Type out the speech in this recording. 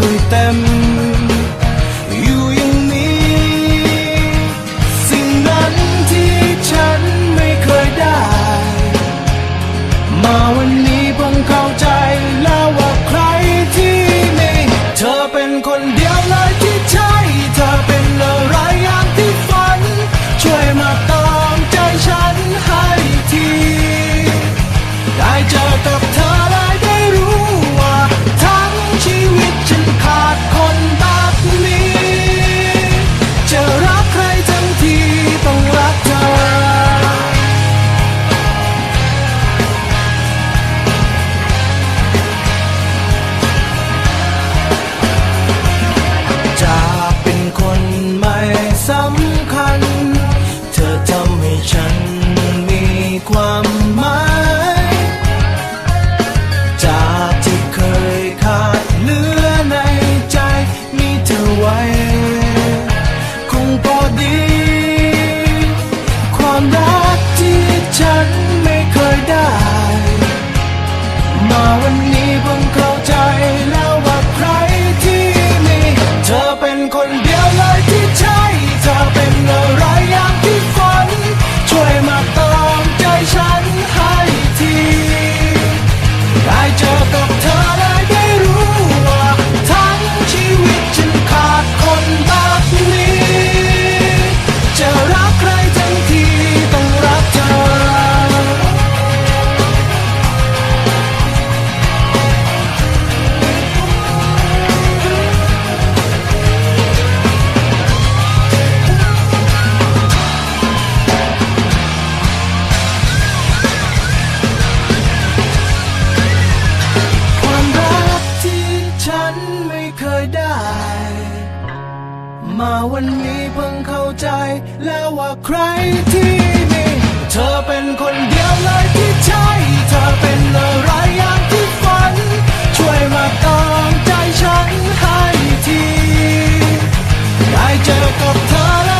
คยเต็ม อยู่อย่างนี้ สิ่งนั้นที่ฉันไม่เคยได้ มาวันนี้เพิ่งเข้าใจแล้วว่าใครที่มี เธอเป็นคนเดียวเลยที่ มาวันนี้เพิ่งเข้าใจ แล้วว่าใครที่มีเธอเป็นคนเดียวเลยที่ใช่ เธอเป็นอะไรอย่างที่ฝัน ช่วยมาตามใจฉันให้ที ได้เจอกับเธอ